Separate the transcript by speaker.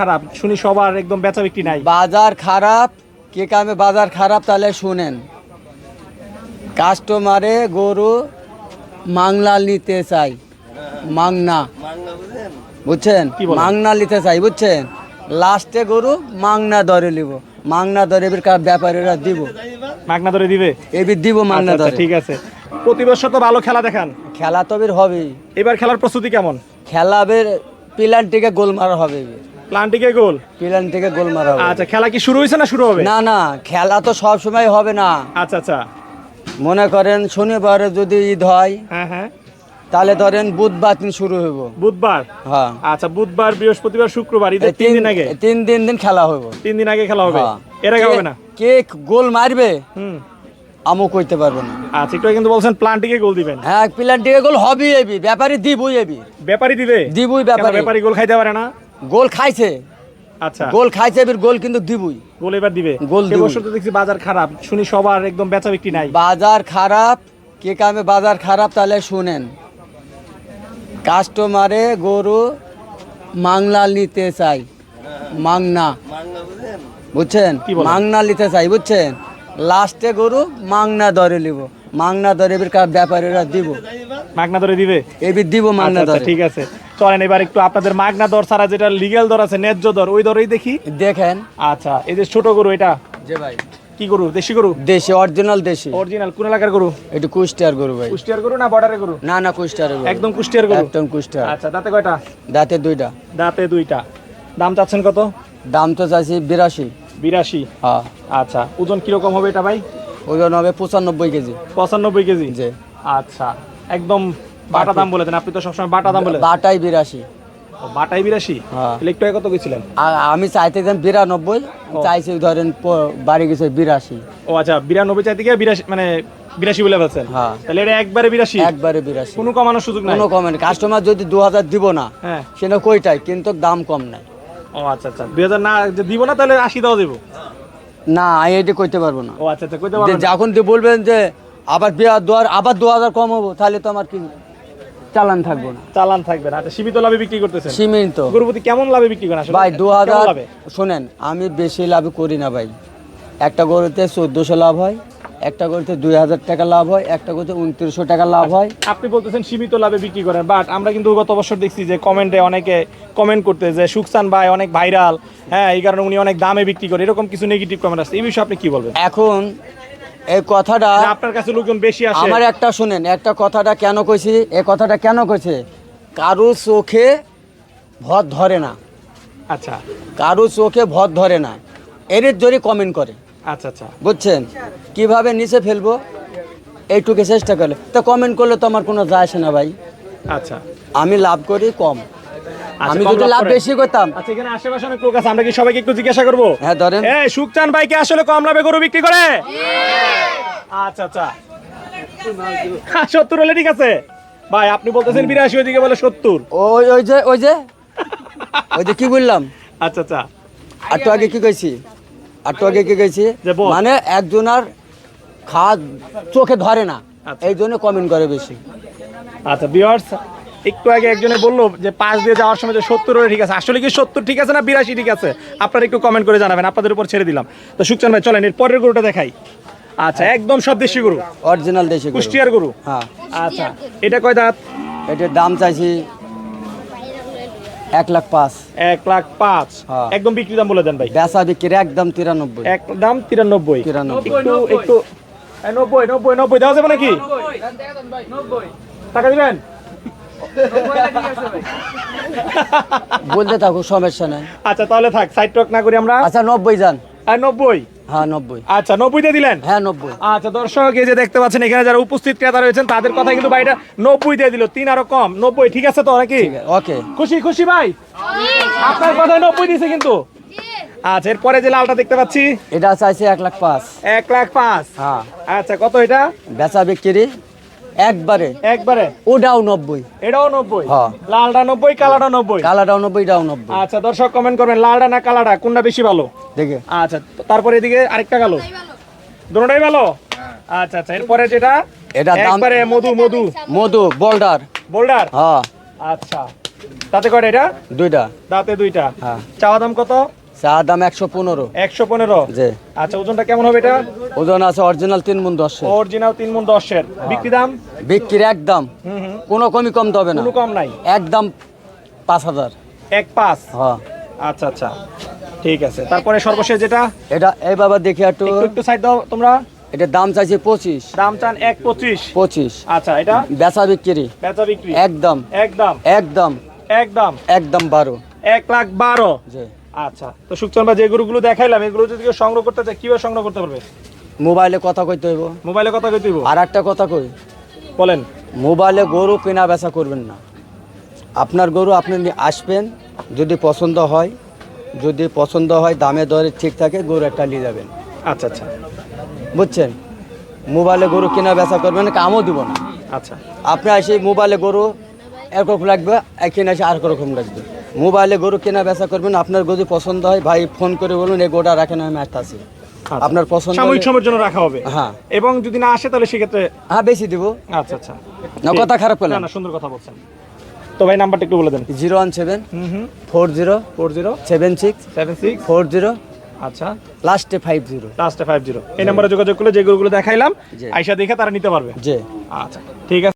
Speaker 1: খারাপ শুনি সবার একদম বেচা বিক্রি নাই।
Speaker 2: বাজার খারাপ কে কামে বাজার খারাপ তাহলে শুনেন। কাস্টমারে গরু মাংনা নিতে চাই। মাংনা। বুঝছেন?
Speaker 1: কি
Speaker 2: মাংনা নিতে চাই বুঝছেন? লাস্টে গরু মাংনা দরে নিব। মাংনা দরে এবার কার ব্যাপারীরা দিব।
Speaker 1: মাংনা ধরে দিবে?
Speaker 2: এবার দিব মাংনা
Speaker 1: আচ্ছা, আচ্ছা,
Speaker 2: দরে
Speaker 1: ঠিক আছে। প্রতি বছর তো ভালো খেলা দেখান।
Speaker 2: খেলা তো বের হবেই।
Speaker 1: এবার খেলার প্রস্তুতি কেমন?
Speaker 2: খেলা বের পিলান গোল মারা হবে। এবার।
Speaker 1: প্লান্টিকে গোল?
Speaker 2: পিলান থেকে গোল মারা হবে।
Speaker 1: আচ্ছা খেলা কি শুরু হয়েছে না শুরু হবে?
Speaker 2: না না খেলা তো সব সময় হবে না।
Speaker 1: আচ্ছা আচ্ছা।
Speaker 2: মনে করেন শনিবারে যদি ঈদ হয়
Speaker 1: হ্যাঁ হ্যাঁ।
Speaker 2: তাহলে ধরেন বুধবার দিন শুরু হইব।
Speaker 1: বুধবার?
Speaker 2: হ্যাঁ।
Speaker 1: আচ্ছা বুধবার বৃহস্পতিবার শুক্রবার ঈদের তিন দিন আগে?
Speaker 2: তিন দিন দিন খেলা হইব।
Speaker 1: তিন দিন আগে খেলা হবে?
Speaker 2: হ্যাঁ।
Speaker 1: এর আগে হবে না?
Speaker 2: কে গোল মারবে
Speaker 1: হুম।
Speaker 2: আমও কইতে পারব না।
Speaker 1: আচ্ছা একটু কিন্তু বলছেন প্লান্টিকে গোল দিবেন।
Speaker 2: হ্যাঁ পিলার দিকে গোল হবেই এবি ব্যাপারী দিবই এবি।
Speaker 1: ব্যাপারই দিবে?
Speaker 2: দিবই ব্যাপারী।
Speaker 1: ব্যাপারী গোল খাইতে পারে না?
Speaker 2: গোল খাইছে।
Speaker 1: আচ্ছা।
Speaker 2: গোল খাইছে এবার গোল কিন্তু দিবই।
Speaker 1: গোল এবার দিবে।
Speaker 2: গোল দিবে।
Speaker 1: এবছর তো দেখছি বাজার খারাপ। শুনি সবার একদম বেচা বিক্রি নাই।
Speaker 2: বাজার খারাপ। কে কামে বাজার খারাপ তাহলে শুনেন। কাস্টমারে গরু মাংলা নিতে চাই। মাংনা। বুঝছেন? মাংনা নিতে চাই বুঝছেন? লাস্টে গরু মাংনা দরে নিব। মাংনা দরে এবার কার ব্যাপারীরা দিব।
Speaker 1: মাংনা ধরে দিবে?
Speaker 2: এবার দিব মাংনা
Speaker 1: আচ্ছা, আচ্ছা,
Speaker 2: দরে
Speaker 1: ঠিক আছে। চলেন এবার একটু আপনাদের মাগনা দর ছাড়া যেটা লিগ্যাল দর আছে ন্যায্য দর ওই দরেই দেখি।
Speaker 2: দেখেন।
Speaker 1: আচ্ছা এই যে ছোট গরু এটা?
Speaker 2: যে ভাই।
Speaker 1: কি গরু? দেশি গরু?
Speaker 2: দেশি অরিজিনাল দেশি।
Speaker 1: অরিজিনাল কোন এলাকার গরু?
Speaker 2: এটা কুষ্টিয়ার গরু ভাই।
Speaker 1: কুষ্টিয়ার গরু না বর্ডারের গরু?
Speaker 2: না না কুষ্টিয়ার গরু।
Speaker 1: একদম কুষ্টিয়ার গরু?
Speaker 2: একদম কুষ্টিয়ার।
Speaker 1: আচ্ছা দাঁতে কয়টা?
Speaker 2: দাঁতে দুইটা।
Speaker 1: দাঁতে দুইটা। দাম চাচ্ছেন কত?
Speaker 2: দাম তো চাইছি বিরাশি।
Speaker 1: বিরাশি?
Speaker 2: হ্যাঁ।
Speaker 1: আচ্ছা ওজন কীরকম হবে এটা ভাই?
Speaker 2: ওজন হবে পঁচানব্বই কেজি।
Speaker 1: পঁচানব্বই কেজি?
Speaker 2: যে
Speaker 1: আচ্ছা একদম বাটা দাম বলে দেন আপনি তো সবসময় বাটা দাম বলে
Speaker 2: বাটাই বিরাশি।
Speaker 1: বাটাই বিরাশি?
Speaker 2: হ্যাঁ।
Speaker 1: একটু কত গেছিলেন?
Speaker 2: আমি চাইতে যেন বিরানব্বই চাইছি ধরেন বাড়ি গেছে বিরাশি।
Speaker 1: ও আচ্ছা বিরানব্বই চাই থেকে বিরাশি মানে বিরাশি বলে বলছেন
Speaker 2: হ্যাঁ।
Speaker 1: তাহলে এটা একবারে বিরাশি।
Speaker 2: একবারে বিরাশি।
Speaker 1: কোনো কমানোর সুযোগ নাই।
Speaker 2: কোনো কমেন্ট কাস্টমার যদি দু হাজার দিব না
Speaker 1: হ্যাঁ।
Speaker 2: সেটা কইটাই কিন্তু দাম কম নাই।
Speaker 1: ও আচ্ছা আচ্ছা। দুই হাজার না দিব না তাহলে আশি দেওয়া দেবো
Speaker 2: না আমি এটি কইতে পারব না।
Speaker 1: ও আচ্ছা আচ্ছা কইতে না?
Speaker 2: যখন বলবেন যে আবার বিয়া আবার দু হাজার কম হব তাহলে তো আমার কি চালান থাকব না।
Speaker 1: চালান থাকবে না। আচ্ছা সীমিত লাভে বিক্রি করতেছেন?
Speaker 2: সীমিত।
Speaker 1: গরুপতি কেমন লাভে বিক্রি করেন আসলে?
Speaker 2: ভাই দু
Speaker 1: কেমন
Speaker 2: হাজার
Speaker 1: লাভে?
Speaker 2: শোনেন আমি বেশি লাভ করি না ভাই। একটা গরুতে চোদ্দোশো লাভ হয় একটা গরুতে দুই হাজার টাকা লাভ হয় একটা গরুতে উনত্রিশশো টাকা লাভ হয়।
Speaker 1: আপনি বলতেছেন সীমিত লাভে বিক্রি করেন বাট আমরা কিন্তু গত বছর দেখছি যে কমেন্টে অনেকে কমেন্ট করতে যে সুকসান ভাই অনেক ভাইরাল হ্যাঁ এই কারণে উনি অনেক দামে বিক্রি করে এরকম কিছু নেগেটিভ কমেন্ট আসছে। এই বিষয়ে আপনি কি বলবেন?
Speaker 2: এখন এই কথাটা
Speaker 1: আপনার কাছে লোকজন বেশি আসে।
Speaker 2: আমার একটা শুনেন একটা কথাটা কেন কইছি? এই কথাটা কেন কইছে? কারও চোখে ভর ধরে না।
Speaker 1: আচ্ছা।
Speaker 2: কারও চোখে ভর ধরে না। এর জোরে কমেন্ট করে।
Speaker 1: আচ্ছা আচ্ছা।
Speaker 2: বুঝছেন? কীভাবে নিচে ফেলব? এইটুকু চেষ্টা করলে। তো কমেন্ট করলে তো আমার কোনো যায় আসে না ভাই।
Speaker 1: আচ্ছা।
Speaker 2: আমি লাভ করি কম। আমি যদি
Speaker 1: লাভ
Speaker 2: বেশি করতাম।
Speaker 1: আচ্ছা এখানে আশেপাশে অনেক লোক আছে আমরা কি সবাইকে একটু জিজ্ঞাসা করব?
Speaker 2: হ্যাঁ ধরেন।
Speaker 1: এই সুকচান ভাই কি আসলে কম লাভে গরু বিক্রি করে? আচ্ছা আচ্ছা। সত্তর হলে ঠিক আছে। ভাই আপনি বলতেছেন বিরাশি ওইদিকে বলে সত্তর।
Speaker 2: ওই ওই যে ওই যে ওই যে কি বললাম?
Speaker 1: আচ্ছা আচ্ছা।
Speaker 2: একটু আগে কি কইছি? আর তো আগে কি কইছি। মানে একজনের খাওয়া চোখে ধরে না।
Speaker 1: আচ্ছা।
Speaker 2: এই জন্য কমেন্ট করে বেশি।
Speaker 1: আচ্ছা বিয়ার্স একটু আগে একজনে বলল যে পাশ দিয়ে যাওয়ার সময় যে সত্তর ঠিক আছে। আসলে কি সত্তর ঠিক আছে না বিরাশি ঠিক আছে? আপনারা একটু কমেন্ট করে জানাবেন আপনাদের উপর ছেড়ে দিলাম। তো সুকচান ভাই চলেন এর পরের গরুটা দেখাই। আচ্ছা একদম সব দেশি গরু?
Speaker 2: অরিজিনাল দেশি গরু।
Speaker 1: কুষ্টিয়ার গরু?
Speaker 2: হ্যাঁ।
Speaker 1: আচ্ছা এটা কয় দাঁত?
Speaker 2: এটার দাম চাইছি এক লাখ পাঁচ।
Speaker 1: এক লাখ পাঁচ।
Speaker 2: হ্যাঁ।
Speaker 1: একদম বিক্রি দাম বলে দেন ভাই।
Speaker 2: বেচা বিক্রি একদম তিরানব্বই।
Speaker 1: এক দাম তিরানব্বই।
Speaker 2: তিরানব্বই।
Speaker 1: একটু একটু নব্বই নব্বই নব্বই দেওয়া যাবে নাকি? টাকা দিবেন?
Speaker 2: বলতে থাকো সমস্যা নাই।
Speaker 1: আচ্ছা তাহলে থাক সাইড টক না করি আমরা।
Speaker 2: আচ্ছা নব্বই যান।
Speaker 1: আর নব্বই?
Speaker 2: হ্যাঁ নব্বই।
Speaker 1: আচ্ছা নব্বই দিয়ে দিলেন?
Speaker 2: হ্যাঁ নব্বই।
Speaker 1: আচ্ছা দর্শক এই যে দেখতে পাচ্ছেন এখানে যারা উপস্থিত ক্রেতা রয়েছেন তাদের কথা কিন্তু ভাইটা নব্বই দিয়ে দিল তিন আরও কম নব্বই ঠিক আছে তো নাকি?
Speaker 2: ওকে।
Speaker 1: খুশি খুশি ভাই? আপনার কথায় নব্বই দিয়েছে কিন্তু। আচ্ছা এরপরে যে লালটা দেখতে পাচ্ছি।
Speaker 2: এটা চাইছি এক লাখ পাঁচ।
Speaker 1: এক লাখ পাঁচ।
Speaker 2: হ্যাঁ।
Speaker 1: আচ্ছা কত এটা?
Speaker 2: বেচা বিক্রি একবারে।
Speaker 1: একবারে?
Speaker 2: ওটাও নব্বই।
Speaker 1: এটাও নব্বই?
Speaker 2: হ্যাঁ।
Speaker 1: লালটা নব্বই কালাটা নব্বই?
Speaker 2: কালাটাও নব্বই এটাও নব্বই।
Speaker 1: আচ্ছা দর্শক কমেন্ট করবেন লালটা না কালাটা কোনটা বেশি ভালো?
Speaker 2: দেখে।
Speaker 1: আচ্ছা তারপরে এদিকে আরেকটা গেল দুটোটাই ভালো। আচ্ছা আচ্ছা এরপরে যেটা?
Speaker 2: এটা
Speaker 1: একবারে মধু মধু।
Speaker 2: মধু বোল্ডার।
Speaker 1: বোল্ডার?
Speaker 2: হ্যাঁ।
Speaker 1: আচ্ছা। তাতে কয়টা এটা?
Speaker 2: দুইটা।
Speaker 1: দাঁতে দুইটা।
Speaker 2: হ্যাঁ।
Speaker 1: চাওয়া দাম কত?
Speaker 2: চা দাম একশো পনেরো।
Speaker 1: একশো পনেরো? আচ্ছা ওজনটা কেমন হবে এটা?
Speaker 2: ওজন আছে অরিজিনাল তিন মন দশ
Speaker 1: অরিজিনাল তিন মন দশের। বিক্রি দাম?
Speaker 2: বিক্রির একদম কোনো কমই কম হবে না।
Speaker 1: কম নাই?
Speaker 2: একদম পাঁচ হাজার।
Speaker 1: এক পাঁচ?
Speaker 2: হ্যাঁ।
Speaker 1: আচ্ছা আচ্ছা। ঠিক আছে। তারপরে সর্বশেষ যেটা?
Speaker 2: এটা এই বাবা দেখি একটু।
Speaker 1: একটু সাইড দাও তোমরা।
Speaker 2: এটা দাম চাইছে পঁচিশ।
Speaker 1: দাম চান এক পঁচিশ।
Speaker 2: পঁচিশ।
Speaker 1: আচ্ছা এটা?
Speaker 2: বেচা বিক্রি।
Speaker 1: বেচা বিক্রি।
Speaker 2: একদম
Speaker 1: একদম
Speaker 2: একদম
Speaker 1: একদম
Speaker 2: একদম বারো।
Speaker 1: এক লাখ বারো।
Speaker 2: যে
Speaker 1: আচ্ছা তো সুখচন্দ ভাই যে গরুগুলো দেখাইলাম এগুলো যদি কেউ সংগ্রহ করতে চায় কীভাবে সংগ্রহ করতে পারবে?
Speaker 2: মোবাইলে কথা কইতে হইব।
Speaker 1: মোবাইলে কথা কই দিব
Speaker 2: আর একটা কথা কই।
Speaker 1: বলেন।
Speaker 2: মোবাইলে গরু কেনা বেচা করবেন না। আপনার গরু আপনি আসবেন যদি পছন্দ হয় যদি পছন্দ হয় দামে দরে ঠিক থাকে গরু একটা নিয়ে যাবেন।
Speaker 1: আচ্ছা আচ্ছা।
Speaker 2: বুঝছেন? মোবাইলে গরু কেনা বেচা করবেন কামও দিব না?
Speaker 1: আচ্ছা।
Speaker 2: আপনি এসে মোবাইলে গরু একরকম লাগবে এখানে এসে আর রকম লাগবে। মোবাইলে গরু কেনা বেচা করবেন আপনার যদি পছন্দ হয় ভাই ফোন করে বলুন এই গোটা রাখেন আমি আসতেছি।
Speaker 1: আচ্ছা।
Speaker 2: আপনার পছন্দ
Speaker 1: সাময়িক সময়ের জন্য রাখা হবে।
Speaker 2: হ্যাঁ।
Speaker 1: এবং যদি না আসে তাহলে সেক্ষেত্রে
Speaker 2: হ্যাঁ বেশি দিব।
Speaker 1: আচ্ছা আচ্ছা।
Speaker 2: না কথা খারাপ
Speaker 1: না
Speaker 2: পেলাম
Speaker 1: না সুন্দর কথা বলছেন। তো ভাই নাম্বারটা একটু বলে দেন।
Speaker 2: Zero one seven four zero
Speaker 1: four zero
Speaker 2: seven six
Speaker 1: seven six
Speaker 2: four zero
Speaker 1: আচ্ছা।
Speaker 2: লাস্টে ফাইভ জিরো।
Speaker 1: লাস্টে ফাইভ জিরো। এই নাম্বারে যোগাযোগ করলে যে গরুগুলো দেখাইলাম। আইসা দেখে তারা নিতে পারবে।
Speaker 2: যে
Speaker 1: আচ্ছা ঠিক আছে।